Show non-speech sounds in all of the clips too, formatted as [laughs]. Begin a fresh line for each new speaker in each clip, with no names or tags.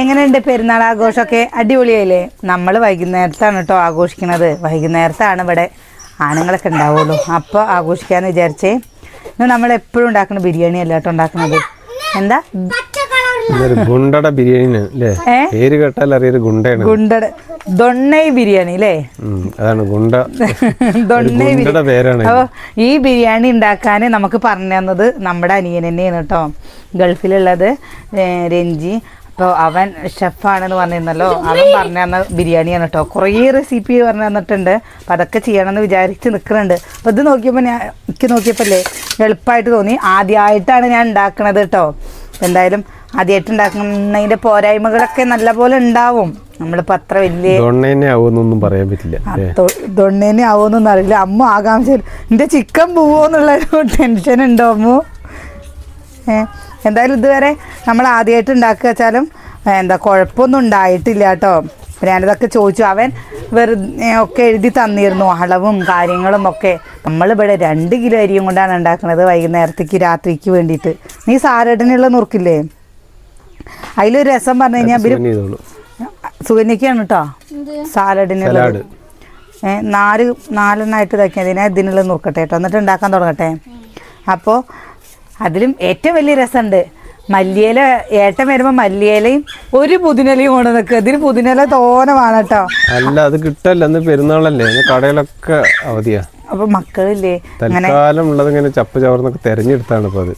എങ്ങനെയുണ്ട് പെരുന്നാൾ ആഘോഷമൊക്കെ? അടിപൊളിയായില്ലേ? നമ്മൾ വൈകുന്നേരത്താണ് കേട്ടോ ആഘോഷിക്കുന്നത് വൈകുന്നേരത്താണ് ഇവിടെ ആണുങ്ങളൊക്കെ ഉണ്ടാവുള്ളൂ. അപ്പോൾ ആഘോഷിക്കാന്ന് വിചാരിച്ചേ. ഇന്ന് നമ്മൾ എപ്പോഴും ഉണ്ടാക്കുന്ന ബിരിയാണി അല്ല കേട്ടോ ഉണ്ടാക്കുന്നത് എന്താ
ഗുണ്ടട ബിരിയാണി? പേര് കേട്ടാൽ അറിയൊരു ഗുണ്ടയാണ്.
ഗുണ്ടട ദൊണ്ണൈ ബിരിയാണി അല്ലേ?
അതാണ് ഗുണ്ട. [laughs]
ദൊണ്ണൈ
പേരാണ്.
അപ്പോൾ ഈ ബിരിയാണി ഉണ്ടാക്കാൻ നമുക്ക് പറഞ്ഞു തന്നത് നമ്മുടെ അനിയൻ തന്നെയാണ് കേട്ടോ ഗൾഫിലുള്ളത് രഞ്ജി. അപ്പോൾ അവൻ ഷെഫാണെന്ന് പറഞ്ഞിരുന്നല്ലോ. അവൻ പറഞ്ഞു തന്ന ബിരിയാണിയാണ് കേട്ടോ കുറേ റെസിപ്പി പറഞ്ഞു തന്നിട്ടുണ്ട്. അപ്പം അതൊക്കെ ചെയ്യണമെന്ന് വിചാരിച്ച് നിൽക്കുന്നുണ്ട്. അപ്പോൾ ഇത് നോക്കിയപ്പോൾ ഞാൻ എനിക്ക് നോക്കിയപ്പോൾ എളുപ്പമായിട്ട് തോന്നി. ആദ്യമായിട്ടാണ് ഞാൻ ഉണ്ടാക്കണത് കേട്ടോ എന്തായാലും ആദ്യമായിട്ട് ഉണ്ടാക്കുന്നതിന്റെ പോരായ്മകളൊക്കെ നല്ലപോലെ ഉണ്ടാവും. നമ്മളിപ്പോൾ അത്ര വലിയ
ദൊണ്ണേനെ ആവുമെന്നൊന്നും പറയാൻ പറ്റില്ല.
ദൊണ്ണേനെ ആവുമെന്നൊന്നും അറിയില്ല. അമ്മ ആകാംക്ഷ എന്റെ ചിക്കൻ പോവോന്നുള്ളൊരു ടെൻഷൻ ഉണ്ടോ അമ്മു? ഏ എന്തായാലും ഇതുവരെ നമ്മൾ ആദ്യമായിട്ട് ഉണ്ടാക്കുക വെച്ചാലും എന്താ കുഴപ്പമൊന്നും ഉണ്ടായിട്ടില്ല കേട്ടോ. ഞാനിതൊക്കെ ചോദിച്ചു. അവൻ വെറുതെ ഒക്കെ എഴുതി തന്നിരുന്നു അളവും കാര്യങ്ങളും ഒക്കെ. നമ്മളിവിടെ രണ്ട് കിലോ അരിയും കൊണ്ടാണ് ഉണ്ടാക്കുന്നത് വൈകുന്നേരത്തേക്ക് രാത്രിക്ക് വേണ്ടിയിട്ട്. നീ സാരടിനുള്ള നുറുക്കില്ലേ? അതിലൊരു രസം പറഞ്ഞു കഴിഞ്ഞാൽ
ഇവർ
സുകന്യക്കാണ് കേട്ടോ. സാലഡിനുള്ള നാല് നാലെണ്ണമായിട്ട് ഇതാക്കിയാൽ ഇതിനുള്ള നുറുക്കട്ടെ കേട്ടോ. എന്നിട്ട് ഉണ്ടാക്കാൻ തുടങ്ങട്ടെ. അപ്പോൾ അതിലും ഏറ്റവും വലിയ രസമുണ്ട്. മല്ലിയില ഏട്ടൻ വരുമ്പോ മല്ലിയിലയും ഒരു പുതിനലയും കൊണ്ട് നിൽക്കുക. ഇതിന് പുതിനല തോനമാണ് വേണം കേട്ടോ.
അല്ല അത് കിട്ടല്ല. അന്ന് പെരുന്നാളല്ലേ. കടയിലൊക്കെ അവധിയാ.
അപ്പൊ മക്കളില്ലേ?
തൽക്കാലം ഉള്ളത് ഇങ്ങനെ ചപ്പ് ചവർന്നൊക്കെ തെരഞ്ഞെടുത്താണ് ഇപ്പൊ അത്.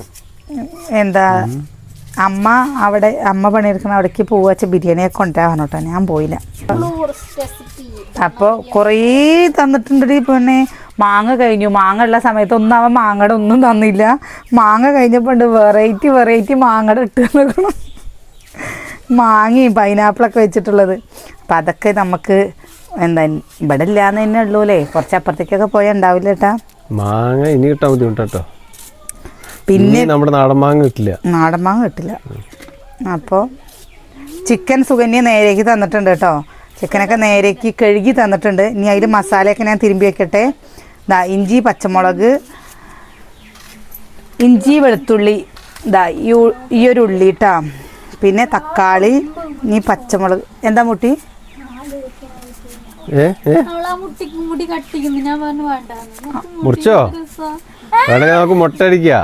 എന്താ? അമ്മ അവിടെ അമ്മ പണിയെടുക്കുന്ന അവിടേക്ക് പോവാച്ച ബിരിയാണിയൊക്കെ കൊണ്ടുവരാൻ കേട്ടോ ഞാൻ പോയില്ല. അപ്പോൾ കുറേ തന്നിട്ടുണ്ട് പിന്നെ. പെണ്ണെ മാങ്ങ കഴിഞ്ഞു. മാങ്ങ ഉള്ള സമയത്തൊന്നും അവൻ മാങ്ങയുടെ ഒന്നും തന്നില്ല. മാങ്ങ കഴിഞ്ഞപ്പോൾ ഉണ്ട് വെറൈറ്റി വെറൈറ്റി മാങ്ങയുടെ ഇട്ട് നിൽക്കണം മാങ്ങയും പൈനാപ്പിളൊക്കെ വെച്ചിട്ടുള്ളത്. അപ്പം അതൊക്കെ നമുക്ക് എന്താ ഇവിടെ ഇല്ലാന്ന് തന്നെ ഉള്ളൂ അല്ലേ? കുറച്ച് അപ്പുറത്തേക്കൊക്കെ പോയാൽ ഉണ്ടാവില്ല കേട്ടാ
മാങ്ങ ഇനി കിട്ടാൻ ബുദ്ധിമുട്ടോ
പിന്നെ
നമ്മുടെ നാടൻ മാങ്ങ കിട്ടില്ല.
നാടൻ മാങ്ങ കിട്ടില്ല. അപ്പോൾ ചിക്കൻ സുഗന്യ നേരേക്ക് തന്നിട്ടുണ്ട് കേട്ടോ ചിക്കനൊക്കെ നേരേക്ക് കഴുകി തന്നിട്ടുണ്ട്. ഇനി അതിൽ മസാലയൊക്കെ ഞാൻ തിരുമ്പി വെക്കട്ടെ. ദാ ഇഞ്ചി പച്ചമുളക് ഇഞ്ചി വെളുത്തുള്ളി ദാ ഈ ഒരു ഉള്ളി കേട്ടോ പിന്നെ തക്കാളി ഈ പച്ചമുളക്. എന്താ മുട്ടി?
ഏ ഏ?
അവളാ മുട്ടിക്ക് മുടി കട്ടിക്കുന്നു. ഞാൻ പറഞ്ഞു വേണ്ട.
മുറിച്ചോ? വേണമെങ്കിൽ നമുക്ക് മുട്ട അടിക്കുക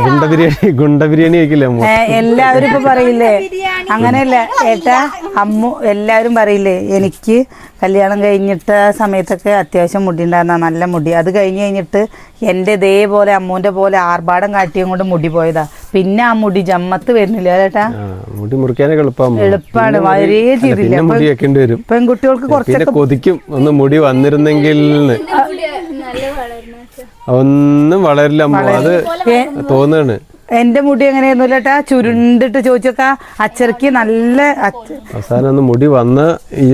ഗുണ്ട ബിരിയാണി. ഗുണ്ട ബിരിയാണി കഴിക്കില്ല
എല്ലാവരും ഇപ്പൊ പറയില്ലേ? അങ്ങനെയല്ല ഏട്ടാ അമ്മു എല്ലാവരും പറയില്ലേ എനിക്ക് കല്യാണം കഴിഞ്ഞിട്ട സമയത്തൊക്കെ അത്യാവശ്യം മുടി ഉണ്ടായിരുന്ന നല്ല മുടി. അത് കഴിഞ്ഞ് കഴിഞ്ഞിട്ട് എന്റെ ഇതേപോലെ അമ്മൂന്റെ പോലെ ആർഭാടം കാട്ടിയും കൊണ്ട് മുടി പോയതാ. പിന്നെ ആ മുടി ജമ്മത്ത് വരുന്നില്ല ചേട്ടാ
മുടി മുറിക്കാനൊക്കെ എളുപ്പമാണ്
എളുപ്പാണ് വളരെ ചെയ്തില്ല. പെൺകുട്ടികൾക്ക്
കുറച്ചൊക്കെ കൊതിക്കും ഒന്ന് മുടി വന്നിരുന്നെങ്കിൽ ന്ന്. ഒന്നും വളരില്ല അത് തോന്നുകയാണ്
എന്റെ മുടി എങ്ങനെയായിരുന്നു ചേട്ടാ ചുരുണ്ടിട്ട് ചോദിച്ചോക്കാ. അച്ചറക്കി നല്ല
അവസാനം ഒന്ന് മുടി വന്ന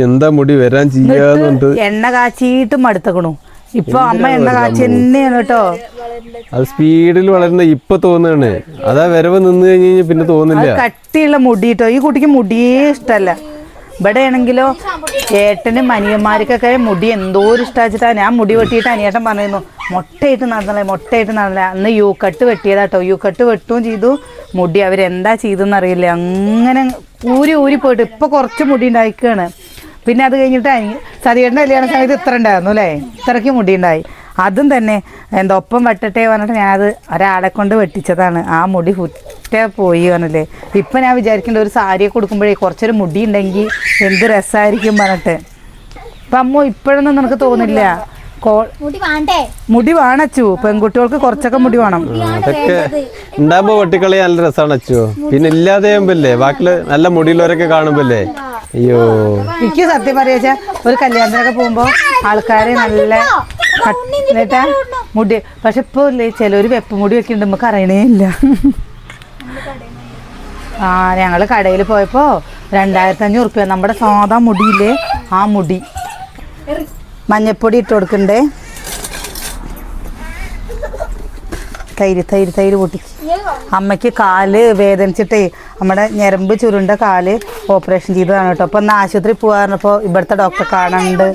എന്താ മുടി വരാൻ ചെയ്യാന്നുണ്ട്
എണ്ണ കാച്ചിട്ട് മടുത്തക്കണു. ഇപ്പൊ അമ്മ എണ്ണ കാച്ചി തന്നെയാണ് കേട്ടോ.
അത് സ്പീഡിൽ വളരുന്ന ഇപ്പൊ തോന്നുകയാണ് അതാ വരവ് നിന്ന് കഴിഞ്ഞ് കഴിഞ്ഞാൽ പിന്നെ തോന്നില്ല.
കട്ടിയുള്ള മുടി കേട്ടോ. ഈ കുട്ടിക്ക് മുടിയേ ഇഷ്ടമല്ല ഇവിടെ ആണെങ്കിലോ ഏട്ടനും അനിയന്മാർക്കൊക്കെ മുടി എന്തോ ഒരു ഇഷ്ടമാച്ചിട്ടാ ഞാൻ മുടി വെട്ടിയിട്ട് അനിയേട്ടൻ പറഞ്ഞിരുന്നു മുട്ടയിട്ട് നടന്നല്ലേ മുട്ടയിട്ട് നടന്നില്ല. അന്ന് യു കട്ട് വെട്ടിയതാട്ടോ. യു കട്ട് വെട്ടുകയും ചെയ്തു. മുടി അവരെന്താ ചെയ്തെന്ന് അറിയില്ല അങ്ങനെ ഊരി ഊരി പോയിട്ട് ഇപ്പൊ കുറച്ച് മുടി ഉണ്ടായിക്കാണ്. പിന്നെ അത് കഴിഞ്ഞിട്ട് അനി സതിയേട്ടന്റെ കല്യാണ സമയത്ത് ഇത്ര ഉണ്ടായിരുന്നു അല്ലേ? ഇത്രയ്ക്ക് മുടി ഉണ്ടായി. അതും തന്നെ എന്താ ഒപ്പം വെട്ടട്ടെ പറഞ്ഞിട്ട് ഞാനത് ഒരാളെ കൊണ്ട് വെട്ടിച്ചതാണ്. ആ മുടി കുറ്റ പോയി പറഞ്ഞില്ലേ. ഇപ്പം ഞാൻ വിചാരിക്കേണ്ട ഒരു സാരിയൊക്കെ കൊടുക്കുമ്പോഴേ കുറച്ചൊരു മുടി ഉണ്ടെങ്കിൽ എന്ത് രസമായിരിക്കും പറഞ്ഞിട്ട്. അപ്പം അമ്മ ഇപ്പോഴൊന്നും നിനക്ക് തോന്നില്ല?
മുടി
വേണച്ചു പെൺകുട്ടികൾക്ക് കുറച്ചൊക്കെ മുടി വേണം.
അതൊക്കെ ഉണ്ടാകുമ്പോ വെട്ടിക്കളി നല്ല രസമാണ് അച്ചു. പിന്നെ ഇല്ലാതെ ആകുമ്പല്ലേ ബാക്കിൽ നല്ല മുടിയുള്ളവരൊക്കെ കാണുമ്പല്ലേ. അയ്യോ.
എനിക്ക് സത്യം പറയാ ഒരു കല്യാണത്തിനൊക്കെ പോകുമ്പോ ആൾക്കാരെ നല്ല എന്നിട്ടാ മുടി പക്ഷെ ഇപ്പൊ ചിലര് വെപ്പ് മുടി വെക്കുന്നുണ്ട് നമുക്ക് അറിയണേ ഇല്ല. ആ ഞങ്ങൾ കടയിൽ പോയപ്പോ രണ്ടായിരത്തി അഞ്ഞൂറ് നമ്മുടെ സാധാ മുടിയില്ലേ ആ മുടി. മഞ്ഞപ്പൊടി ഇട്ട് കൊടുക്കണ്ടേ? തൈര് തൈര് തൈര് പൊട്ടി അമ്മയ്ക്ക് കാൽ വേദനിച്ചിട്ടേ നമ്മുടെ ഞരമ്പ് ചുരുണ്ട കാൽ ഓപ്പറേഷൻ ചെയ്തതാണ് കേട്ടോ. അപ്പൊ ഒന്ന് ആശുപത്രി പോകാറിനപ്പോ ഇവിടുത്തെ ഡോക്ടറെ കാണാനുണ്ട്.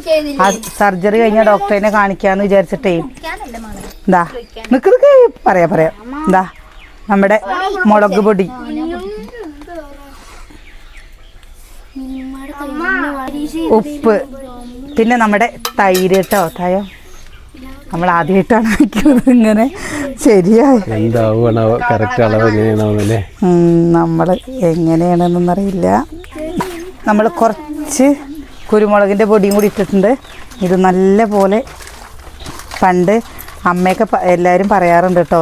ആ സർജറി കഴിഞ്ഞ ഡോക്ടറിനെ കാണിക്കാന്ന് വിചാരിച്ചിട്ടേ. എന്താ നിക്ക് നിക്ക് പറയാ പറയാ. എന്താ നമ്മുടെ മുളക് പൊടി. ഉപ്പ്. പിന്നെ നമ്മുടെ തൈര് കേട്ടോ തായോ നമ്മൾ ആദ്യമായിട്ടാണ് ആക്കിയത് ഇങ്ങനെ. ശരിയായി.
നമ്മൾ കറക്റ്റ് അളവ് എങ്ങനെയാണാവുന്നല്ലേ
നമ്മൾ കുറച്ച് കുരുമുളകിന്റെ പൊടിയും കൂടി ഇട്ടിട്ടുണ്ട്. ഇത് നല്ല പോലെ പണ്ട് അമ്മയൊക്കെ എല്ലാവരും പറയാറുണ്ട് കേട്ടോ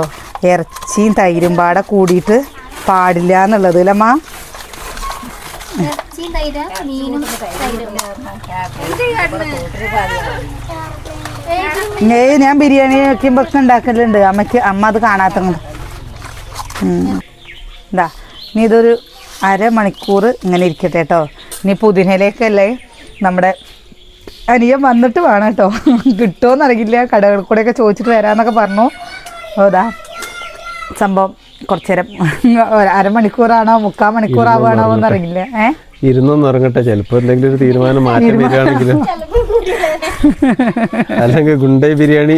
ഇറച്ചിയും തൈരും പാടെ കൂടിയിട്ട് പാടില്ല എന്നുള്ളത് അല്ലമ്മ
ഇറച്ചിയും തൈര മീനും
ഏയ് ഞാൻ ബിരിയാണി വെക്കുമ്പോ ഒക്കെ ഉണ്ടാക്കലുണ്ട്. അമ്മയ്ക്ക് അമ്മ അത് കാണാത്ത എന്താ ഇനി ഇതൊരു അരമണിക്കൂർ ഇങ്ങനെ ഇരിക്കട്ടെ കേട്ടോ. ഇനി പുതിനയിലേക്കല്ലേ നമ്മുടെ അനിയൻ വന്നിട്ട് വേണം കേട്ടോ. കിട്ടുമോന്ന് അറിയില്ല കടകളിൽ കൂടെയൊക്കെ ചോദിച്ചിട്ട് വരാമെന്നൊക്കെ പറഞ്ഞു. അതാ സംഭവം കുറച്ചേരം അരമണിക്കൂറാണോ മുക്കാൽ മണിക്കൂറാവുകയാണോ എന്നറിയില്ല. ഏഹ്
ഇരുന്നൊന്ന് ഇറങ്ങട്ടെ ചിലപ്പോ എന്തെങ്കിലും ഒരു തീരുമാനം മാറ്റം വരികയാണെങ്കിലും. അല്ലെങ്കിൽ ഗുണ്ടൈ ബിരിയാണി.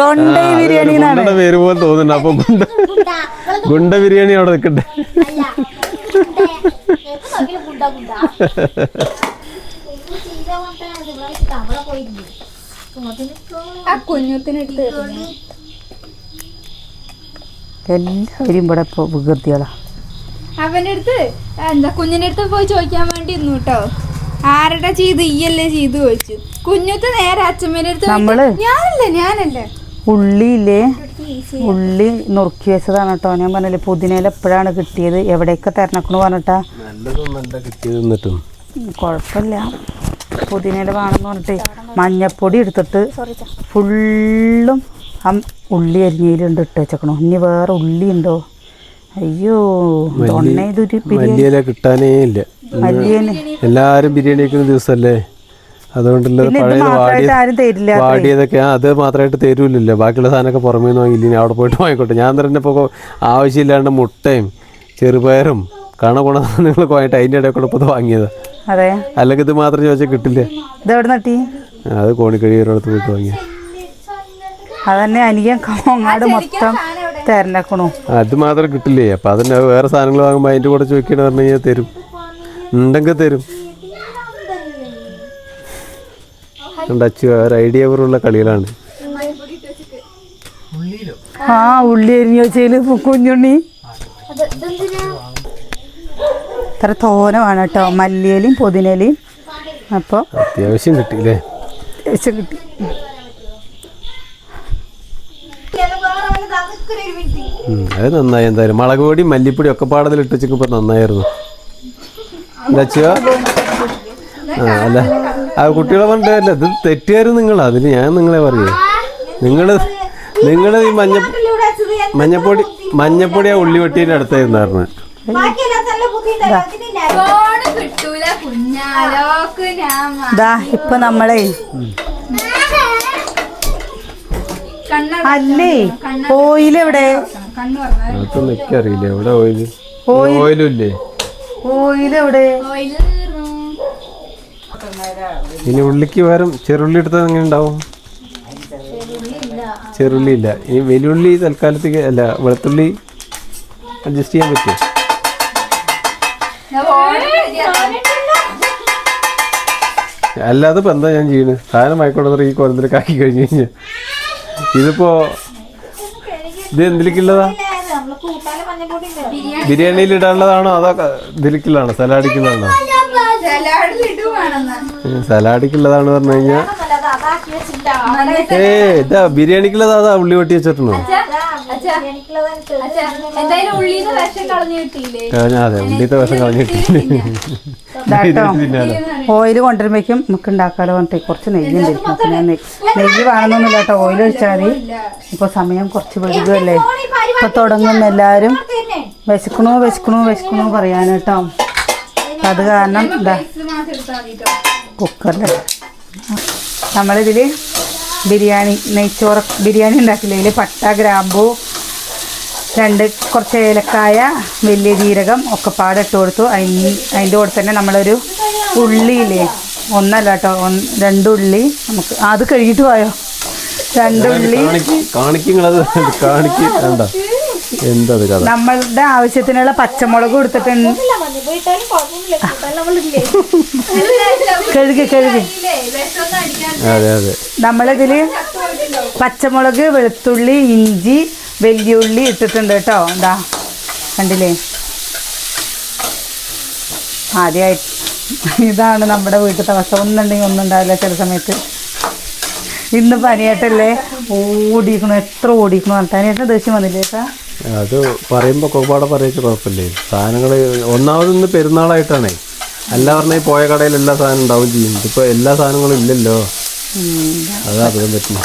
ദൊണ്ടൈ ബിരിയാണി എന്നാണ്.
പേര് പോലെ തോന്നുന്നുണ്ട്. അപ്പൊ ഗുണ്ട ഗുണ്ട ബിരിയാണി അവിടെ നിൽക്കട്ടെ.
എല്ലാവരും ഇവിടെ വികൃതികളാ.
അവന്റെ അടുത്ത് എന്താ കുഞ്ഞിന്റെ അടുത്ത് പോയി ചോദിക്കാൻ വേണ്ടി ഇരുന്നു കേട്ടോ. ആരുടെ ചെയ്ത്? ഈയല്ലേ ചെയ്ത് ചോദിച്ചു കുഞ്ഞുത്ത് നേരെ അച്ഛമ്മേന്റെ അടുത്ത്
നമ്മൾ?
ഞാനല്ല ഞാനല്ല?
ഉള്ളിയില്ലേ? ഉള്ളി നുറുക്കി വെച്ചതാണ് കേട്ടോ. ഞാൻ പറഞ്ഞില്ലേ പുതിനയില എപ്പോഴാണ് കിട്ടിയത്? എവിടെയൊക്കെ തിരഞ്ഞക്കണു പറഞ്ഞിട്ടാ? കുഴപ്പമില്ല പുതിനയില വേണമെന്ന് പറഞ്ഞിട്ട് മഞ്ഞപ്പൊടി എടുത്തിട്ട് ഫുള്ളും ആ ഉള്ളി അരിഞ്ഞയിലുണ്ട് ഇട്ട് വെച്ചേക്കണു. ഇനി വേറെ ഉള്ളി ഉണ്ടോ അയ്യോ തൊണ്ണ ഇതൊരു ബിരിയാണി
കിട്ടാനേ ഇല്ല. എല്ലാരും ബിരിയാണി വെക്കുന്ന ദിവസമല്ലേ
അതുകൊണ്ടല്ലേ
പഴയത് വാടിയ വാടിയതൊക്കെ അത് മാത്രമായിട്ട് തരൂലല്ലോ. ബാക്കിയുള്ള സാധനമൊക്കെ പുറമേ നിന്ന് വാങ്ങിയില്ല ഇനി അവിടെ പോയിട്ട് വാങ്ങിക്കോട്ടെ. ഞാൻ തന്നെ ഇപ്പോൾ ആവശ്യമില്ലാണ്ട് മുട്ടയും ചെറുപയറും കണ ഗുണ സാധനങ്ങളൊക്കെ വാങ്ങിയിട്ട് അതിന്റെ ഇടയിൽ കൂടെ ഇപ്പോൾ വാങ്ങിയത്.
അതെ.
അല്ലെങ്കിൽ ഇത് മാത്രം ചോദിച്ചാൽ കിട്ടില്ല. അത് കോണിക്കഴിയൊരിടത്ത് പോയിട്ട് വാങ്ങിയ.
അതന്നെ അനിയൻ കോങ്ങാട് മൊത്തം തിരഞ്ഞക്കണു
അത് മാത്രം കിട്ടില്ലേ. അപ്പം അതിന് വേറെ സാധനങ്ങൾ വാങ്ങുമ്പോൾ അതിന്റെ കൂടെ ചോദിക്കണമെന്ന് പറഞ്ഞു കഴിഞ്ഞാൽ തരും. ഉണ്ടെങ്കിൽ തരും. അച്ചു ഒരു ഐഡിയ പോലുള്ള കളികളാണ്.
ആ ഉള്ളി അരിഞ്ഞു വെച്ചതിൽ കുഞ്ഞുണ്ണി. ഇത്ര തോന വേണം കേട്ടോ. മല്ലിയലും പൊതിനലയും അപ്പോൾ
അത്യാവശ്യം കിട്ടിയില്ലേ?
അത്യാവശ്യം കിട്ടി.
അത് നന്നായി. എന്തായാലും മുളക് പൊടി മല്ലിപ്പൊടി ഒക്കെ പാടത്തിൽ ഇട്ട് വെച്ചപ്പോൾ നന്നായിരുന്നു. ആ അല്ല. ആ കുട്ടികളെ പറഞ്ഞിട്ടല്ല ഇത് തെറ്റുകാരും നിങ്ങളാ അതിന് ഞാൻ നിങ്ങളെ പറയൂ. നിങ്ങൾ നിങ്ങൾ ഈ മഞ്ഞ മഞ്ഞപ്പൊടി മഞ്ഞപ്പൊടി ആ ഉള്ളി വെട്ടിന്റെ അടുത്തായിരുന്നു
ഇപ്പൊ നമ്മളെ അല്ലേ? ഓയിൽ എവിടെ
കണ്ണു പറഞ്ഞാൽ
അതൊന്നും എനിക്കറിയില്ല. എവിടെ
ഓയിൽ?
ഓയിലും
ഇനി ഉള്ളിക്ക് പകരം ചെറുള്ളി എടുത്താൽ എങ്ങനെ ഉണ്ടാവും? ചെറുള്ളി ഇല്ല ഇനി വെല്ലുള്ളി തൽക്കാലത്തേക്ക് അല്ല വെളുത്തുള്ളി അഡ്ജസ്റ്റ് ചെയ്യാൻ
ശരിയാക്കി.
അല്ലാതെ ഇപ്പം എന്താ ഞാൻ ചെയ്യുന്നത് സാധനം വായിക്കൊണ്ടു ഈ കോലത്തിലേക്ക് കാക്കി കഴിഞ്ഞു കഴിഞ്ഞാൽ ഇതിപ്പോ ഇത് എന്തിലേക്കുള്ളതാ? ബിരിയാണിയിൽ ഇടാനുള്ളതാണോ അതോ ദിലിക്കിലാണോ സലാഡിക്കുള്ളതാണോ സലാഡിക്കുള്ളതാണ് പറഞ്ഞു കഴിഞ്ഞാൽ ഏ ഇതാ ബിരിയാണിക്കുള്ളതാ അതാ ഉള്ളി വെട്ടി വെച്ചിട്ടുണ്ടോ?
എന്തായാലും ഉള്ളിന്ന് വിഷം കളഞ്ഞു കിട്ടിയില്ലേ?
ആ, അതെ ഉള്ളിത്തെ വിഷം
ഓയിൽ കൊണ്ടുവരുമ്പോഴേക്കും നമുക്ക് ഉണ്ടാക്കാലോ പറഞ്ഞിട്ട് കുറച്ച് നെയ്യ് ഞാൻ നെയ്യ് നെയ്യ് വേണമെന്നൊന്നുമില്ല കേട്ടോ. ഓയിൽ ഒഴിച്ചാൽ മതി. ഇപ്പൊ സമയം കുറച്ച് വൈകുമല്ലേ ഇപ്പൊ തുടങ്ങുന്ന എല്ലാവരും വിശക്കണു വിശക്കണു വിശക്കണു പറയാൻ കേട്ടോ. അത് കാരണം
എന്താ നമ്മളിതിൽ
കുക്കറിൽ നമ്മളിതിൽ ബിരിയാണി നെയ്ച്ചോറ് ബിരിയാണി ഉണ്ടാക്കില്ല? പട്ട ഗ്രാമ്പു രണ്ട് കുറച്ച് ഏലക്കായ വലിയ ജീരകം ഒക്കെ പാടിട്ട് കൊടുത്തു. അതിന് അതിന്റെ കൂടെ തന്നെ നമ്മളൊരു ഉള്ളിയില്ലേ? ഒന്നല്ല കേട്ടോ ഒന്ന് രണ്ടുള്ളി നമുക്ക്. അത് കഴുകിയിട്ട് പോയോ? രണ്ടുള്ളി
കാണിക്കുന്നത് കാണിക്ക് എന്തത് കഥ?
നമ്മളുടെ ആവശ്യത്തിനുള്ള പച്ചമുളക് കൊടുത്തിട്ടുണ്ട്. കഴുകി കഴുകി.
അതെ അതെ.
നമ്മളിതിൽ പച്ചമുളക് വെളുത്തുള്ളി ഇഞ്ചി വലിയുള്ളി ഇട്ടിട്ടുണ്ട് കേട്ടോ. എന്താ കണ്ടില്ലേ? ആദ്യമായി ഇതാണ് നമ്മുടെ വീട്ടിലത്തെ അവസ്ഥ. ഒന്നുണ്ടെങ്കിൽ ഒന്നും ഉണ്ടാവില്ല ചില സമയത്ത്. ഇന്ന് പനിയായിട്ടല്ലേ? ഓടിക്കണു എത്ര ഓടിക്കണു തനിയായിട്ട് ദേഷ്യം വന്നില്ലേ ചേട്ടാ
അത് പറയുമ്പോൾ കൊപ്പാടെ പറയിച്ച് കുഴപ്പമില്ലേ? സാധനങ്ങൾ ഒന്നാമതൊന്ന് പെരുന്നാളായിട്ടാണേ. അല്ല പറഞ്ഞാൽ പോയ കടയിൽ എല്ലാ സാധനം ഉണ്ടാവും ചെയ്യും. ഇതിപ്പോൾ എല്ലാ സാധനങ്ങളും ഇല്ലല്ലോ. അതാ അറിയാൻ പറ്റില്ല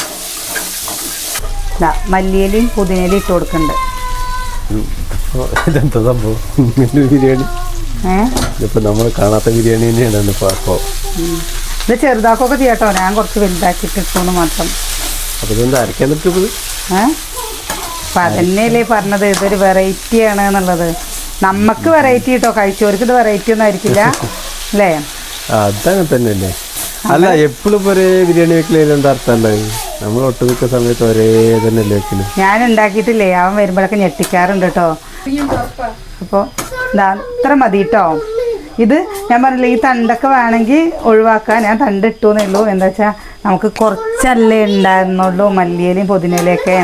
മല്ലിയിലും പുതിനയിലും ഇട്ട് കൊടുക്കുന്നുണ്ട്
എന്താ ഇതെന്താ സംഭവം? ഇങ്ങനെ ബിരിയാണി. ഇതിപ്പോൾ നമ്മൾ കാണാത്ത ബിരിയാണി തന്നെയാണ് ഇപ്പോൾ അപ്പോൾ
ഇത് ചെറുതാക്കൊക്കെ ചെയ്യട്ടോ. ഞാൻ കുറച്ച് വലുതാക്കിയിട്ട് ഇട്ടോന്ന് മാത്രം.
അപ്പോൾ ഇതെന്താ അരക്കാൻ നിൽക്കുന്നത്
ഏഹ് അപ്പം അതന്നെയല്ലേ പറഞ്ഞത്? ഇതൊരു വെറൈറ്റി ആണ് എന്നുള്ളത്. നമുക്ക് വെറൈറ്റി കേട്ടോ കഴിച്ചവർക്ക് ഇത് വെറൈറ്റി ഒന്നും ആയിരിക്കില്ല. അല്ലേ?
അതങ്ങനെ തന്നെയല്ലേ. അല്ല എപ്പോഴും ഇപ്പോൾ ഒരേ ബിരിയാണി അർത്ഥം നമ്മൾ ഒട്ടുമിക്ക സമയത്ത് ഒരേ തന്നെ വെക്കൽ.
ഞാൻ ഉണ്ടാക്കിയിട്ടില്ലേ? അവൻ വരുമ്പോഴൊക്കെ ഞെട്ടിക്കാറുണ്ട് കേട്ടോ അപ്പോൾ അത്ര ഇത്ര മതി കേട്ടോ ഇത് ഞാൻ പറഞ്ഞില്ല ഈ തണ്ടൊക്കെ വേണമെങ്കിൽ ഒഴിവാക്കാൻ ഞാൻ തണ്ട് ഇട്ടു എന്നേ ഉള്ളൂ. എന്താ വെച്ചാൽ നമുക്ക് കുറച്ചല്ലേ ഉണ്ടായിരുന്നുള്ളൂ മല്ലിയിലയും പുതിനയിലൊക്കെ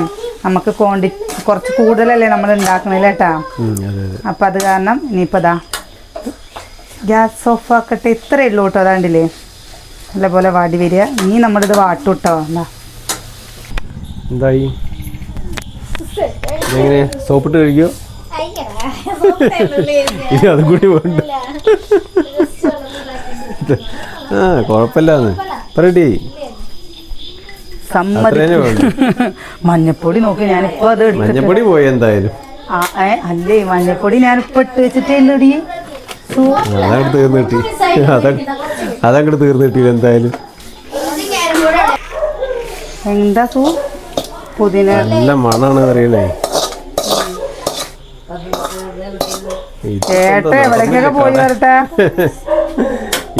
നമുക്ക് ക്വാണ്ടി കുറച്ച് കൂടുതലല്ലേ നമ്മൾ ഉണ്ടാക്കണില്ല കേട്ടാ? അപ്പൊ അതെ കാരണം ഇനിയിപ്പോൾ ഇതാ ഗ്യാസ് ഓഫ് ആക്കട്ടെ ഇത്രയേ ഉള്ളൂ കേട്ടോ അതാണ്ടില്ലേ നല്ലപോലെ വാടി വരിക. ഇനി നമ്മളിത് വാട്ടു കേട്ടോ എന്താ
എന്തായി? എങ്ങനെ സോപ്പിട്ട് കഴിക്കോ? ഇനി അതും കൂടി വേണ്ട. ആ കുഴപ്പമില്ലാന്ന്. റെഡി
സമ്മതി [laughs] മഞ്ഞപ്പൊടി നോക്കി ഞാനിപ്പോ അത്
മഞ്ഞപ്പൊടി പോയി എന്തായാലും.
അല്ലേ മഞ്ഞപ്പൊടി ഞാനിപ്പോ ഇട്ട് വെച്ചിട്ടേ ഉള്ളൂടി
അതങ്ങോട്ട് തീർന്ന് കിട്ടി. അതങ്ങോട്ട് തീർന്ന് എന്തായാലും.
എന്താ സൂ? പുതിന
നല്ല മണാണ്
അറിയണേ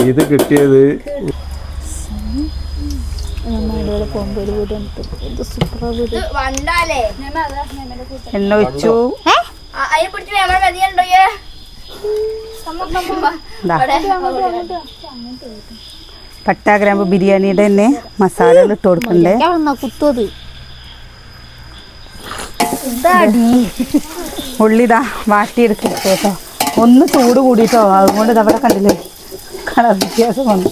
ഇത് കിട്ടിയത്
വണ്ടാലേ.
ഒരു വീട്
അതിനെ പിടിച്ച് വേണം മതിയുണ്ടോ
ദാ. പട്ട ഗ്രാമ്പ് ബിരിയാണിയുടെ തന്നെ മസാല ഇട്ട് കൊടുക്കണ്ടേ?
കുത്തത്.
ഉള്ളി ഇതാ വാട്ടിയെടുത്തിട്ട് കേട്ടോ. ഒന്ന് ചൂട് കൂടിയിട്ടോ അതുകൊണ്ട് അവിടെ കണ്ടില്ലേ? കളർ വ്യത്യാസം വന്നു.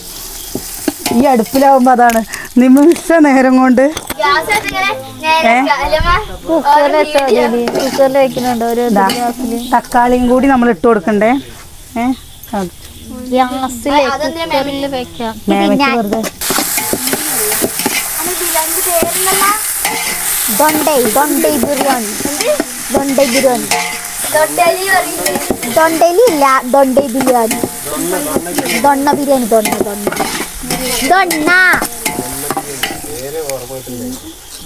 ഈ അടുപ്പിലാവുമ്പോൾ അതാണ് നിമിഷ നേരം കൊണ്ട് തക്കാളിയും കൂടി നമ്മൾ ഇട്ട് കൊടുക്കണ്ടേ? ഏ?
ഗ്യാസിലെ കുക്കറിൽ വെക്കാം.
മേമയ്ക്ക് വെറുതെ.
ദൊണ്ടൈ ദൊണ്ടൈ ബിരിയാണി. ദൊണ്ടൈ ബിരിയാണി.
തൊട്ടലി പറയുന്നത്
ദൊണ്ടലി ഇല്ല ദൊണ്ടൈ ബിരിയാണി. ദൊണ്ണ ബിരിയാണി ദൊണ്ണ ദൊണ്ണ. ദൊണ്ണ.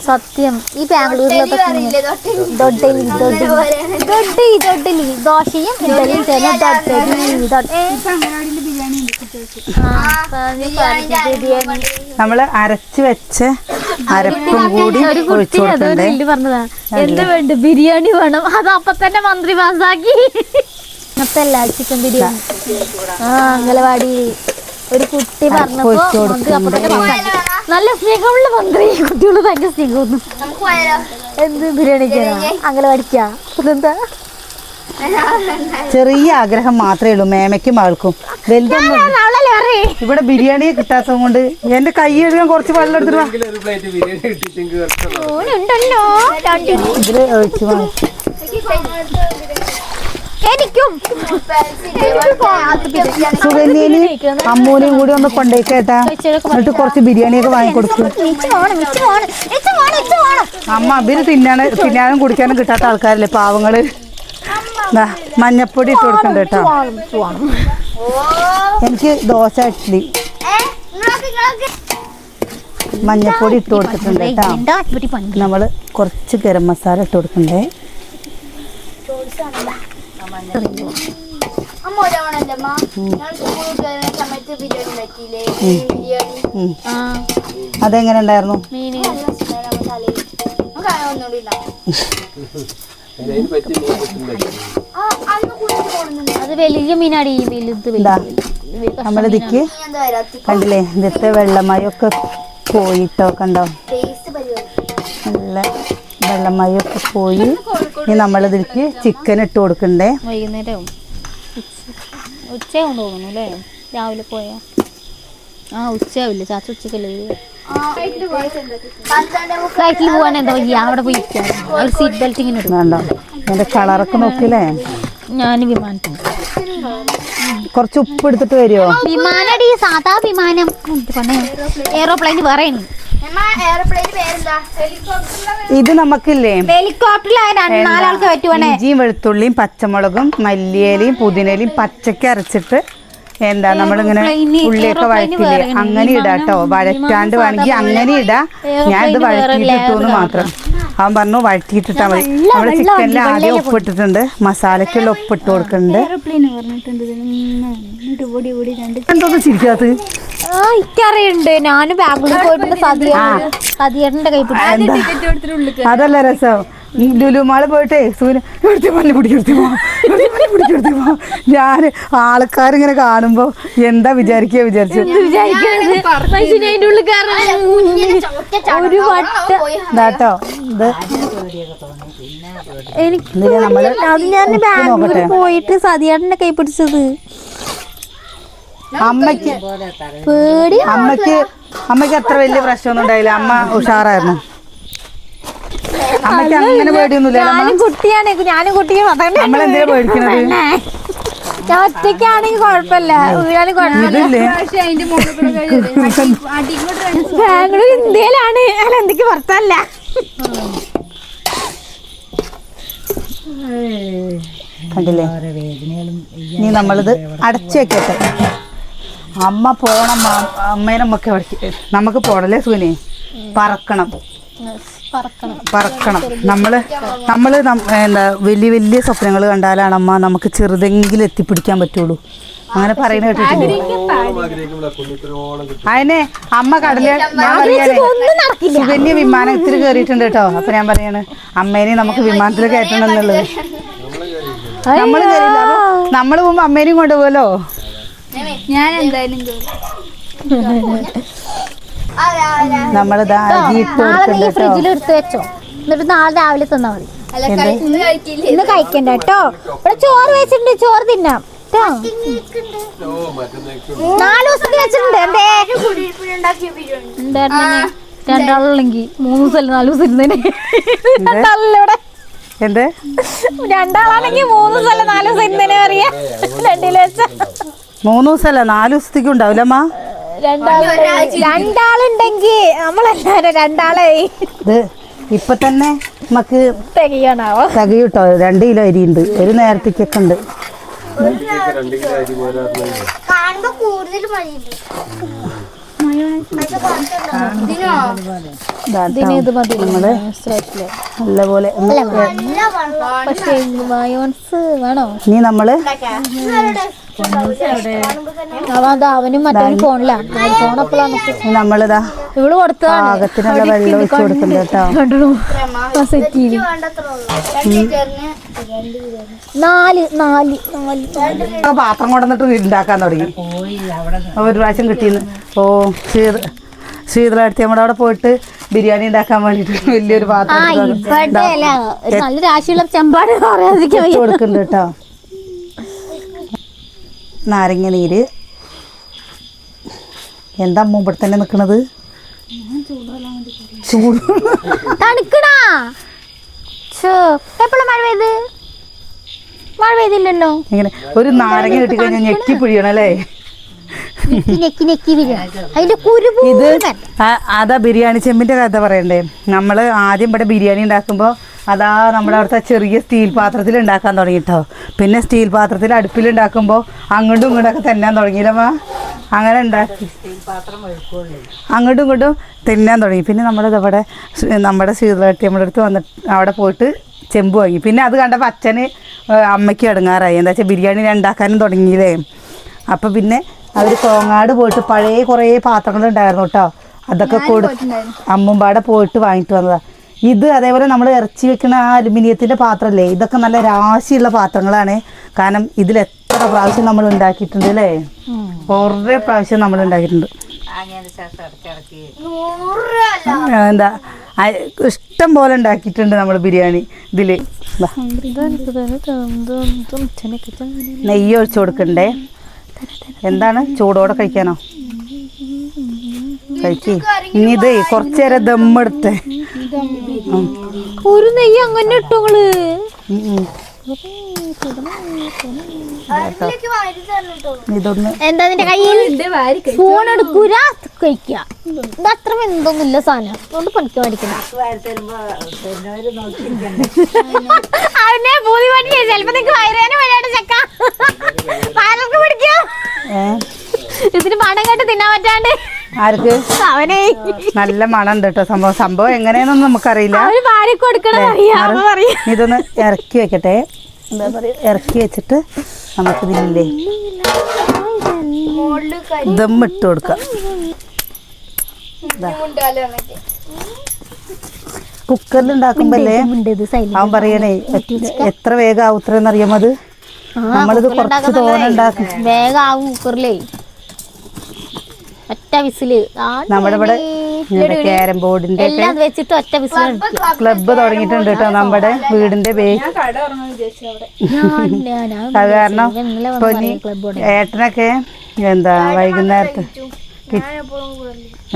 സത്യം. ഈ ബാംഗ്ലൂരിലൊക്കെ
അറിയില്ലേ തൊട്ടലി
ദൊഡ്ഡലി ദൊഡ്ഡലി ദൊഡ്ഡി ദൊഡ്ഡലി ദോശയും ഇഡലിയും തന്നെ ദൊഡ്ഡലി ദൊഡ്ഡലി ബിരിയാണി
നമ്മൾ അരച്ച് വെച്ച അരപ്പും കൂടി
ഒരു കുട്ടി എന്ത് വേണ്ട ബിരിയാണി വേണം. അത് അപ്പൊ തന്നെ മന്ത്രി പാസാക്കി ചിക്കൻ ബിരിയാണി. ആ. അംഗലവാടി. ഒരു കുട്ടി പറഞ്ഞപ്പോ അപ്പൊ തന്നെ നല്ല സ്നേഹമുള്ള മന്ത്രി. കുട്ടികൾ ഭയങ്കര സ്നേഹമൊന്നും എന്ത് ബിരിയാണിക്കാ അങ്ങനെ അതെന്താ?
ചെറിയ ആഗ്രഹം മാത്രമേ ഉള്ളൂ മേമയ്ക്കും ആൾക്കും വലുതൊന്നും ഇവിടെ ബിരിയാണി കിട്ടാത്തത് കൊണ്ട് എന്റെ കൈ എഴുതാൻ കുറച്ച് വെള്ളം എടുത്തിട്ട് വാ. അമ്മൂനെയും കൂടി ഒന്ന് കൊണ്ടേക്ക് കേട്ടാ എന്നിട്ട് കുറച്ച് ബിരിയാണിയൊക്കെ വാങ്ങിക്കൊടുക്കും. അമ്മ അവർ തിന്നാണ് തിന്നാനും കുടിക്കാനും കിട്ടാത്ത ആൾക്കാരല്ലേ പാവങ്ങൾ. മഞ്ഞപ്പൊടി ഇട്ട് കൊടുക്കണ്ട കേട്ടോ. എനിക്ക് ദോശ ഇഡ്ഡലി മഞ്ഞപ്പൊടി ഇട്ട് കൊടുത്തിട്ടുണ്ട് കേട്ടോ. നമ്മൾ കുറച്ച് ഗരം മസാല ഇട്ട് കൊടുക്കണ്ടേ?
അമ്മ ഒരാണല്ലോ അമ്മ? ഞാൻ സ്കൂളിൽ സമയത്ത് ബിരിയാണി ഉണ്ടാക്കിയില്ലേ ബിരിയാണി
ആ.
അതെങ്ങനെ ഉണ്ടായിരുന്നു?
അത് വലിയ മീനാടി വലുത്
നമ്മളിതിക്ക് കണ്ടില്ലേ ഇതിത്തെ ഒക്കെ പോയിട്ടോ കണ്ടോ? നല്ല വെള്ളമയൊക്കെ പോയി. ഇനി നമ്മളിതിലേക്ക് ചിക്കൻ ഇട്ട് കൊടുക്കണ്ടേ?
വൈകുന്നേരവും ഉച്ചയാവും തോന്നുന്നു അല്ലേ? രാവിലെ പോയാ? ആ ഉച്ചയാവില്ല? ചാച്ച ഉച്ചക്കല്ലേ. ഫ്ലൈറ്റിൽ പോവാൻ എന്താ വയ്യ അവിടെ പോയി. ഒരു സീറ്റ് ബെൽറ്റ് ഇങ്ങനെ
ഇടുന്നുണ്ടോ എന്റെ കളറൊക്കെ നോക്കില്ലേ
ഞാൻ വിമാനത്തിൽ
കുറച്ച് ഉപ്പ് എടുത്തിട്ട് വരുമോ
വിമാനടി സാധാ വിമാനം. എയറോപ്ലെയിൻ വേറെ
ഇത് നമുക്കില്ലേ? ഇഞ്ചിയും വെളുത്തുള്ളിയും പച്ചമുളകും മല്ലിയിലയും പുതിനയിലയും പച്ചക്ക് അരച്ചിട്ട് എന്താ നമ്മളിങ്ങനെ ഉള്ളിയൊക്കെ വഴറ്റില്ലേ. അങ്ങനെ ഇടാട്ടോ. വഴറ്റാണ്ട് വേണമെങ്കിൽ അങ്ങനെ ഇടാ. ഞാൻ ഇത്
വേറെ
മാത്രം. അവൻ പറഞ്ഞു വഴറ്റിയിട്ടിട്ടാ മതി. നമ്മൾ ചിക്കനിൽ ആദ്യം ഉപ്പിട്ടിട്ടുണ്ട്. മസാലയ്ക്കുള്ള ഉപ്പിട്ട് കൊടുക്കുന്നുണ്ട്. എന്തോന്ന്
ബാംഗ്ലൂർ പോയിട്ടുണ്ട്. കൈ പിടിച്ചു.
ടിക്കറ്റ് എടുത്തിട്ട് ഉള്ളിൽ
അതല്ല രസം. ലുലുമാൾ പോയിട്ടേ സൂര്യ എടുത്തി മല്ലി പിടിക്കെടുത്തി പോ പിടിക്കെടുത്തി പോ ഞാൻ ആൾക്കാരിങ്ങനെ കാണുമ്പോ എന്താ വിചാരിക്കുക വിചാരിച്ചു? ഇതാട്ടോ ഇത്
എനിക്ക് അത് ഞാൻ ബാംഗ്ലൂർ. പോയിട്ട് സതിയാട്ടന്റെ കൈ പിടിച്ചത്.
അമ്മയ്ക്ക്
പേടി
അമ്മയ്ക്ക് എത്ര അത്ര വലിയ പ്രശ്നമൊന്നും ഉണ്ടായില്ല. അമ്മ ഉഷാറായിരുന്നു. അമ്മയ്ക്ക് അങ്ങനെ പേടിയൊന്നുമില്ല
ഞാനും കുട്ടിയാണ് ഞാനും കുട്ടിയും അതുകൊണ്ട്
നമ്മളെന്തിനാ പേടിക്കണത്?
ഞാൻ ഒറ്റയ്ക്കാണെങ്കിൽ കുഴപ്പമില്ല വീഴാനും കുഴപ്പമില്ല ബാംഗ്ലൂർ ഇന്ത്യയിലാണ് അല്ല എന്തൊക്കെ പുറത്തല്ല.
കണ്ടില്ലേ? നീ നമ്മളിത് അടച്ചു വെക്കട്ടെ. അമ്മ പോണം അമ്മ- അമ്മേനമ്മക്ക് നമുക്ക് പോണല്ലേ സുനി പറക്കണം.
പറക്കണം.
നമ്മൾ നമ്മൾ എന്താ വലിയ വലിയ സ്വപ്നങ്ങൾ കണ്ടാലാണ് അമ്മ നമുക്ക് ചെറുതെങ്കിലും എത്തിപ്പിടിക്കാൻ പറ്റുള്ളൂ. അങ്ങനെ പറയുന്ന അതിനെ അമ്മ കടൽ ഞാൻ പറയാനേ സുകന്യ വിമാനത്തിൽ കേറിയിട്ടുണ്ട് കേട്ടോ. അപ്പൊ ഞാൻ പറയാണ് അമ്മേനെ നമുക്ക് വിമാനത്തിൽ കയറ്റണം എന്നുള്ളത്. നമ്മൾ കയറിയില്ല നമ്മൾ പോകുമ്പോ അമ്മേനെയും കൊണ്ടുപോകലോ
ഞാൻ എന്തായാലും കേറും.
ഫ്രിഡ്ജിലെടുത്ത്
ഫ്രിഡ്ജിൽ എടുത്ത് വെച്ചോ. എന്നിട്ട് നാളെ രാവിലെ തന്നാ മതി.
ഇന്ന് കഴിക്കില്ലേ?
ഇന്ന് കഴിക്കണ്ട കേട്ടോ ഇവിടെ ചോറ് വെച്ചിട്ടുണ്ട് ചോറ് തിന്നാം. നാല് ദിവസത്തിന് വെച്ചിട്ടുണ്ട്. രണ്ടാളുള്ളെങ്കിൽ മൂന്ന് ദിവസം നാല് ദിവസം ഇരുന്നേനെ? രണ്ടാളല്ലേ ഇവിടെ?
എന്ത്?
രണ്ടാളാണെങ്കിൽ മൂന്ന് ദിവസം നാല് ദിവസം ഇരുന്നേനെ അറിയാ? രണ്ടില വെച്ച
മൂന്ന് ദിവസമല്ല നാല് ദിവസത്തേക്ക് ഉണ്ടാവില്ല അമ്മ
രണ്ടാളുണ്ട് രണ്ടാളുണ്ടെങ്കിൽ നമ്മളെല്ലാരും രണ്ടാളെ
ഇത് ഇപ്പൊ തന്നെ നമുക്ക്
തികയാണാവോ
തികയൂട്ടോ? രണ്ട് കിലോ അരി ഉണ്ട്. ഒരു നേരത്തേക്കൊക്കെ ഉണ്ട്. നല്ലപോലെ
നല്ല വെള്ളം
പക്ഷേ മയോൺസ് വേണോ?
ഇനി
നമ്മൾ അവനും മറ്റവനും ഫോണിലാ. ഫോൺ അപ്പോഴാണ്
ഇനി നമ്മളിതാ
ഇവൾ കൊടുത്തതാണ്.
പാകത്തിനുള്ള വെള്ളം ഒഴിച്ച് കേട്ടോ.
നാല് നാല് നാല്.
ആ പാത്രം കൊണ്ടുവന്നിട്ട് ഉണ്ടാക്കാൻ തുടങ്ങി. ഒരു പ്രാവശ്യം കിട്ടിയെന്ന് ഓ ശീത ശീതളടുത്ത് നമ്മുടെ അവിടെ പോയിട്ട് ബിരിയാണി ഉണ്ടാക്കാൻ വേണ്ടിട്ട് വലിയൊരു പാത്രം കൊടുക്കുന്നുണ്ട്
ഇവിടെ അല്ല ഒരു നല്ല രാശിയുള്ള ചെമ്പാട് പറയാതിരിക്കാൻ
ഇട്ട്
വയ്യ.
കൊടുക്കുന്നുണ്ട് കേട്ടോ നാരങ്ങ നീര് എന്താ അമ്മ ഇവിടെ തന്നെ നിൽക്കണത്? ചൂട്.
എപ്പോഴും മഴ പെയ്ത്? മഴ പെയ്തില്ലല്ലോ.
ഇങ്ങനെ ഒരു നാരങ്ങ കിട്ടി കഴിഞ്ഞാൽ ഞെക്കി പിഴിയണം അല്ലേ?
നെക്കി നെക്കി നെക്കി വീഴ അതിന്റെ കുരുപൂ
ഇത് അതാ ബിരിയാണി ചെമ്പിന്റെ കഥ പറയണ്ടേ. നമ്മൾ ആദ്യം ഇവിടെ ബിരിയാണി ഉണ്ടാക്കുമ്പോൾ അതാ നമ്മുടെ അവിടുത്തെ ചെറിയ സ്റ്റീൽ പാത്രത്തിൽ ഉണ്ടാക്കാൻ തുടങ്ങിട്ടോ പിന്നെ സ്റ്റീൽ പാത്രത്തിൽ അടുപ്പിൽ ഉണ്ടാക്കുമ്പോൾ അങ്ങോട്ടും ഇങ്ങോട്ടൊക്കെ തന്നാൻ തുടങ്ങിയില്ലമ്മ. അങ്ങനെ ഉണ്ടാക്കി. അങ്ങോട്ടും ഇങ്ങോട്ടും തിന്നാൻ തുടങ്ങി. പിന്നെ നമ്മളിത് അവിടെ നമ്മുടെ ശീതളട്ടി നമ്മുടെ അടുത്ത് വന്നിട്ട് അവിടെ പോയിട്ട് ചെമ്പ് വാങ്ങി. പിന്നെ അത് കണ്ടപ്പോൾ അച്ഛന് അമ്മയ്ക്ക് ഇടങ്ങാറായി എന്താ വെച്ചാൽ ബിരിയാണി ഉണ്ടാക്കാനും തുടങ്ങിയില്ലേ. അപ്പം പിന്നെ അവർ കോങ്ങാട് പോയിട്ട് പഴയ കുറേ പാത്രങ്ങളുണ്ടായിരുന്നു കേട്ടോ അതൊക്കെ കൊടു അമ്മുമ്പാടെ പോയിട്ട് വാങ്ങിട്ട് വന്നതാ. ഇത് അതേപോലെ നമ്മൾ ഇറച്ചി വെക്കുന്ന ആ അലുമിനിയത്തിന്റെ പാത്രമല്ലേ? ഇതൊക്കെ നല്ല രാശിയുള്ള പാത്രങ്ങളാണ്. കാരണം ഇതിൽ എത്ര പ്രാവശ്യം നമ്മൾ ഉണ്ടാക്കിയിട്ടുണ്ട് അല്ലേ? കുറേ പ്രാവശ്യം നമ്മൾ ഉണ്ടാക്കിയിട്ടുണ്ട്.
നൂറ് അല്ല
എന്താ? ഇഷ്ടം പോലെ ഉണ്ടാക്കിയിട്ടുണ്ട് നമ്മൾ ബിരിയാണി ഇതിൽ. നെയ്യ് ഒഴിച്ചു കൊടുക്കണ്ടേ? എന്താണ്? ചൂടോടെ കഴിക്കാനോ? കഴിക്കേ. ഇനി ഇതേ കുറച്ചേരം ദമ്മെടുത്ത്
ഒരു നെയ്യ് അങ്ങനെ
ഇട്ടോൾ
ഇതൊന്ന്
എന്താ നിന്റെ കയ്യിൽ? ഫോൺ എടുക്കൂല? കഴിക്കുക ഇത് അത്ര എന്തൊന്നുമില്ല സാധനം. അതുകൊണ്ട് പണിക്ക് മേടിക്കണം അവനെ പൂതി പണിയേ ചിലപ്പോ നിങ്ങക്ക് വയറേനെ വഴിയായിട്ട് ചെക്ക. പാലൊക്കെ പിടിക്കോ? ഇതിന് പണം കേട്ട് തിന്നാൻ പറ്റാണ്ട്.
ആർക്ക്?
അവനെ.
നല്ല മണം കേട്ടോ സംഭവം. സംഭവം എങ്ങനെയാണെന്നൊന്നും നമുക്കറിയില്ല. ഇതൊന്ന് ഇറക്കി വെക്കട്ടെ. എന്താ ഇറക്കി വെച്ചിട്ട് നമുക്ക്
ഇതില്ലേ
ദം ഇട്ട് കൊടുക്കാം. കുക്കറിൽ ഉണ്ടാക്കുമ്പല്ലേ അവൻ പറയണേ എത്ര വേഗം ആവും അറിയാമോ അത്? നമ്മളിത് കുറച്ച് തോന്നുണ്ടാക്കും
വേഗം ആവും കുക്കറിലേ. ഒറ്റ വിസിൽ.
നമ്മുടെ ഇവിടെ ക്യാരം ബോർഡിന്റെ
എല്ലാം വെച്ചിട്ട് ഒറ്റ വിസിൽ
ക്ലബ്ബ് തുടങ്ങിയിട്ടുണ്ട് കേട്ടോ നമ്മുടെ വീടിന്റെ ബേ
കട ഉറങ്ങാൻ വിചാരിച്ചു അവിടെ.
അത് കാരണം ഏട്ടനൊക്കെ എന്താ വൈകുന്നേരത്ത്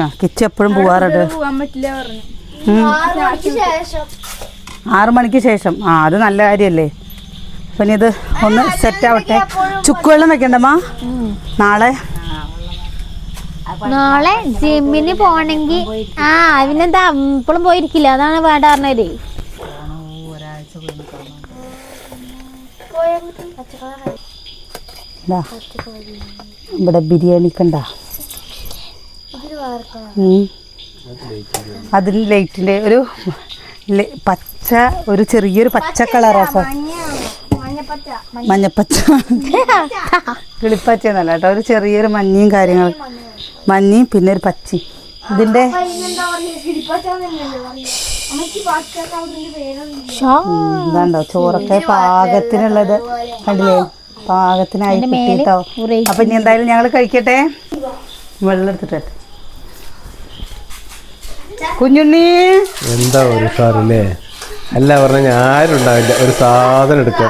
ആ കിച്ചു എപ്പോഴും പോവാറുണ്ട്
പോവാൻ പറ്റില്ല
ആറ് മണിക്ക് ശേഷം.
ആറു മണിക്ക് ശേഷം. ആ അത് നല്ല കാര്യല്ലേ? പിന്നെ ഇത് ഒന്ന് സെറ്റ് ആവട്ടെ. ചുക്കുവെള്ളം വെക്കണ്ടമ്മ നാളെ
നാളെ ജിമ്മിന് പോണെങ്കി ആ അവനെന്താ ഇപ്പോഴും പോയിരിക്കില്ല? അതാണ് വേണ്ട പറഞ്ഞത്.
ഇവിടെ ബിരിയാണി കണ്ട അതിന് ലൈറ്റിന്റെ ഒരു പച്ച ഒരു ചെറിയൊരു പച്ച കളറാ സാർ മഞ്ഞപ്പച്ച [laughs] കിളിപ്പച്ച എന്നല്ല കേട്ടോ. ഒരു ചെറിയൊരു മഞ്ഞയും കാര്യങ്ങൾ മഞ്ഞയും പിന്നെ ഒരു
പച്ചി ഇതിന്റെ
എന്താണ്ടോ ഇതാണ്ടോ? ചോറൊക്കെ പാകത്തിനുള്ളത്. കണ്ടില്ലേ? പാകത്തിനായി കിട്ടിട്ടോ അപ്പൊ ഇനി എന്തായാലും ഞങ്ങൾ കഴിക്കട്ടെ. വെള്ളം എടുത്തിട്ട് കുഞ്ഞുണ്ണി.
എന്താ ഒരു സാറല്ലേ അല്ല? പറഞ്ഞ ആരും ഉണ്ടാവില്ല. ഒരു സാധനം എടുക്ക.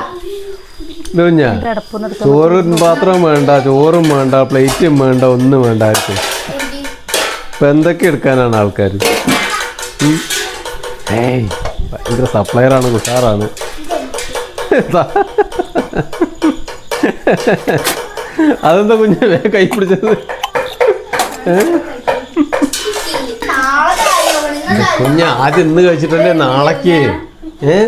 ചോറും പാത്രവും വേണ്ട ചോറും വേണ്ട പ്ലേറ്റും വേണ്ട ഒന്നും വേണ്ട ആർക്കും. ഇപ്പൊ എന്തൊക്കെ എടുക്കാനാണ് ആൾക്കാർ ഏയ് ഭയങ്കര സപ്ലയറാണ് ഉഷാറാണ്. അതെന്താ കുഞ്ഞ് കൈ പിടിച്ചത്? കുഞ്ഞ് ആദ്യം ഇന്ന് കഴിച്ചിട്ടല്ലേ നാളേക്ക്? ഏ?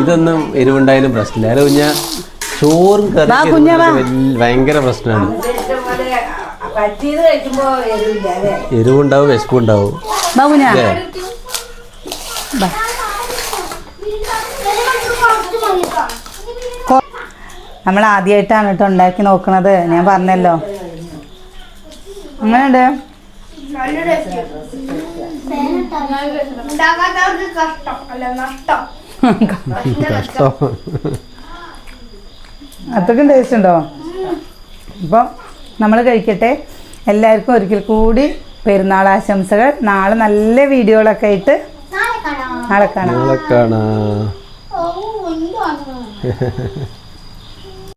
ഇതൊന്നും എരിവുണ്ടായാലും പ്രശ്നമില്ല. അല്ല കുഞ്ഞ ചോറും കറി. ഭയങ്കര പ്രശ്നമാണ്. എരിവുണ്ടാവും വിശപ്പുണ്ടാവും.
ബാ നമ്മൾ ആദ്യമായിട്ടാണ് കേട്ടോ ഉണ്ടാക്കി നോക്കണത്. ഞാൻ പറഞ്ഞല്ലോ. അങ്ങനെയുണ്ട്
ഉണ്ടാക്കാത്തവർക്ക് കഷ്ടം. അല്ല നഷ്ടം.
കഷ്ടം.
അത്രയ്ക്കും ടേസ്റ്റ് ഉണ്ടോ? അപ്പോൾ നമ്മൾ കഴിക്കട്ടെ. എല്ലാവർക്കും ഒരിക്കൽ കൂടി പെരുന്നാൾ ആശംസകൾ. നാളെ നല്ല വീഡിയോകളൊക്കെ ആയിട്ട്
നാളെ കാണാം.
നാളെ കാണാം.